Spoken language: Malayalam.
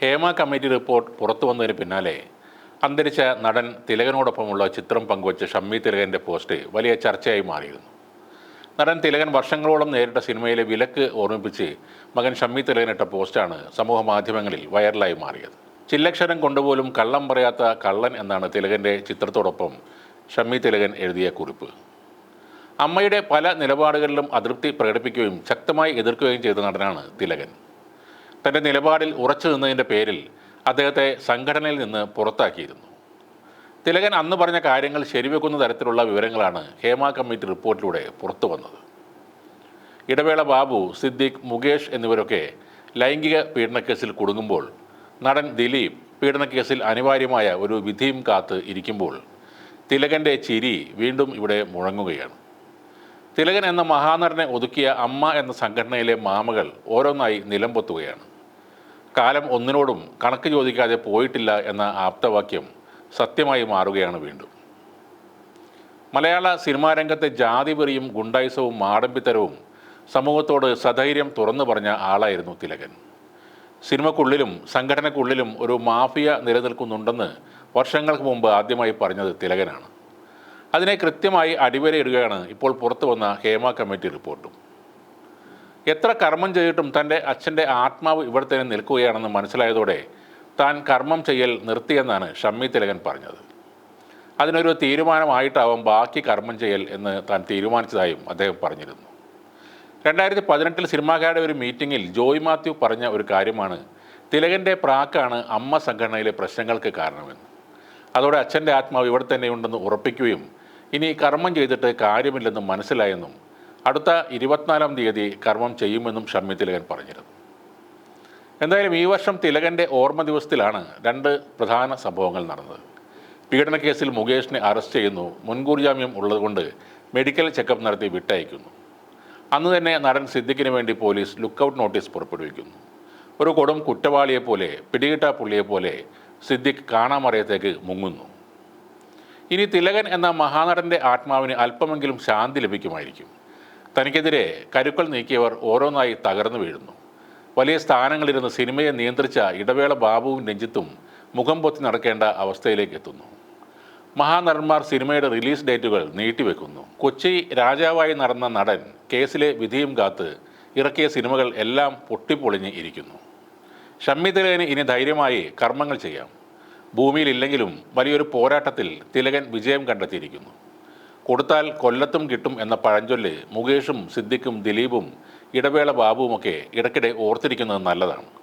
ഹേമ കമ്മിറ്റി റിപ്പോർട്ട് പുറത്തു വന്നതിന് പിന്നാലെ അന്തരിച്ച നടൻ തിലകനോടൊപ്പമുള്ള ചിത്രം പങ്കുവച്ച ഷമ്മി തിലകന്റെ പോസ്റ്റ് വലിയ ചർച്ചയായി മാറിയിരുന്നു. നടൻ തിലകൻ വർഷങ്ങളോളം നേരിട്ട സിനിമയിലെ വിലക്ക് ഓർമ്മിപ്പിച്ച് മകൻ ഷമ്മി തിലകനിട്ട പോസ്റ്റാണ് സമൂഹ മാധ്യമങ്ങളിൽ വൈറലായി മാറിയത്. ചില്ലക്ഷരം കൊണ്ടുപോലും കള്ളം പറയാത്ത കള്ളൻ എന്നാണ് തിലകന്റെ ചിത്രത്തോടൊപ്പം ഷമ്മി തിലകൻ എഴുതിയ കുറിപ്പ്. അമ്മയുടെ പല നിലപാടുകളിലും അതൃപ്തി പ്രകടിപ്പിക്കുകയും ശക്തമായി എതിർക്കുകയും ചെയ്ത നടനാണ് തിലകൻ. തന്റെ നിലപാടിൽ ഉറച്ചു നിന്നതിന്റെ പേരിൽ അദ്ദേഹത്തെ സംഘടനയിൽ നിന്ന് പുറത്താക്കിയിരുന്നു. തിലകൻ അന്ന് പറഞ്ഞ കാര്യങ്ങൾ ശരിവെക്കുന്ന തരത്തിലുള്ള വിവരങ്ങളാണ് ഹേമ കമ്മിറ്റി റിപ്പോർട്ടിലൂടെ പുറത്തു വന്നത്. ഇടവേള ബാബു സിദ്ദിഖ് മുകേഷ് എന്നിവരൊക്കെ ലൈംഗിക പീഡനക്കേസിൽ കുടുങ്ങുമ്പോൾ നടൻ ദിലീപ് പീഡനക്കേസിൽ അനിവാര്യമായ ഒരു വിധിയും കാത്ത് ഇരിക്കുമ്പോൾ തിലകന്റെ ചിരി വീണ്ടും ഇവിടെ മുഴങ്ങുകയാണ്. തിലകൻ എന്ന മഹാനടനെ ഒതുക്കിയ അമ്മ എന്ന സംഘടനയിലെ മാമകൾ ഓരോന്നായി നിലംപൊത്തുകയാണ്. കാലം ഒന്നിനോടും കണക്ക് ചോദിക്കാതെ പോയിട്ടില്ല എന്ന ആപ്തവാക്യം സത്യമായി മാറുകയാണ് വീണ്ടും. മലയാള സിനിമാ രംഗത്തെ ജാതി വെറിയും ഗുണ്ടായുസവും മാടമ്പിത്തരവും സമൂഹത്തോട് സധൈര്യം തുറന്നു പറഞ്ഞ ആളായിരുന്നു തിലകൻ. സിനിമക്കുള്ളിലും സംഘടനക്കുള്ളിലും ഒരു മാഫിയ നിലനിൽക്കുന്നുണ്ടെന്ന് വർഷങ്ങൾക്ക് മുമ്പ് ആദ്യമായി പറഞ്ഞത് തിലകനാണ്. അതിനെ കൃത്യമായി അടിവരയിടുകയാണ് ഇപ്പോൾ പുറത്തു വന്ന ഹേമ കമ്മിറ്റി റിപ്പോർട്ടും. എത്ര കർമ്മം ചെയ്തിട്ടും തന്റെ അച്ഛന്റെ ആത്മാവ് ഇവിടെ തന്നെ നിൽക്കുകയാണെന്ന് മനസ്സിലായതോടെ താൻ കർമ്മം ചെയ്യൽ നിർത്തിയെന്നാണ് ഷമ്മി തിലകൻ പറഞ്ഞത്. അതിനൊരു തീരുമാനമായിട്ടാവും ബാക്കി കർമ്മം ചെയ്യൽ എന്ന് താൻ തീരുമാനിച്ചതായും അദ്ദേഹം പറഞ്ഞിരുന്നു. രണ്ടായിരത്തി പതിനെട്ടിൽ സിനിമാക്കാരുടെ ഒരു മീറ്റിങ്ങിൽ ജോയ് മാത്യു പറഞ്ഞ ഒരു കാര്യമാണ് തിലകന്റെ പ്രാക്കാണ് അമ്മ സംഘടനയിലെ പ്രശ്നങ്ങൾക്ക് കാരണമെന്ന്. അതോടെ അച്ഛന്റെ ആത്മാവ് ഇവിടെ തന്നെയുണ്ടെന്ന് ഉറപ്പിക്കുകയും ഇനി കർമ്മം ചെയ്തിട്ട് കാര്യമില്ലെന്നും മനസ്സിലായെന്നും അടുത്ത ഇരുപത്തിനാലാം തീയതി കർമ്മം ചെയ്യുമെന്നും ഷമ്മി തിലകൻ പറഞ്ഞിരുന്നു. എന്തായാലും ഈ വർഷം തിലകന്റെ ഓർമ്മ ദിവസത്തിലാണ് രണ്ട് പ്രധാന സംഭവങ്ങൾ നടന്നത്. പീഡനക്കേസിൽ മുകേഷിനെ അറസ്റ്റ് ചെയ്യുന്നു. മുൻകൂർ ജാമ്യം ഉള്ളതുകൊണ്ട് മെഡിക്കൽ ചെക്കപ്പ് നടത്തി വിട്ടയക്കുന്നു. അന്ന് തന്നെ നടൻ സിദ്ദിഖിന് വേണ്ടി പോലീസ് ലുക്കൌട്ട് നോട്ടീസ് പുറപ്പെടുവിക്കുന്നു. ഒരു കൊടും കുറ്റവാളിയെപ്പോലെ പിടികിട്ട പുള്ളിയെ പോലെ സിദ്ദിഖ് കാണാമറയത്തേക്ക് മുങ്ങുന്നു. ഇനി തിലകൻ എന്ന മഹാനടന്റെ ആത്മാവിന് അല്പമെങ്കിലും ശാന്തി ലഭിക്കുമായിരിക്കും. തനിക്കെതിരെ കരുക്കൾ നീക്കിയവർ ഓരോന്നായി തകർന്നു വീഴുന്നു. വലിയ സ്ഥാനങ്ങളിരുന്ന് സിനിമയെ നിയന്ത്രിച്ച ഇടവേള ബാബുവും രഞ്ജിത്തും മുഖം പൊത്തി നടക്കേണ്ട അവസ്ഥയിലേക്ക് എത്തുന്നു. മഹാനടന്മാർ സിനിമയുടെ റിലീസ് ഡേറ്റുകൾ നീട്ടിവെക്കുന്നു. കൊച്ചി രാജാവായി നടന്ന നടൻ കേസിലെ വിധിയും കാത്ത് ഇറക്കിയ സിനിമകൾ എല്ലാം പൊട്ടിപ്പൊളിഞ്ഞ് ഇരിക്കുന്നു. ഷമ്മി തിലകന് ഇനി ധൈര്യമായി കർമ്മങ്ങൾ ചെയ്യാം. ഭൂമിയിലില്ലെങ്കിലും വലിയൊരു പോരാട്ടത്തിൽ തിലകൻ വിജയം കണ്ടെത്തിയിരിക്കുന്നു. കൊടുത്താൽ കൊല്ലത്തും കിട്ടും എന്ന പഴഞ്ചൊല്ല് മുകേഷും സിദ്ദിഖും ദിലീപും ഇടവേള ബാബുവുമൊക്കെ ഇടയ്ക്കിടെ ഓർത്തിരിക്കുന്നത് നല്ലതാണ്.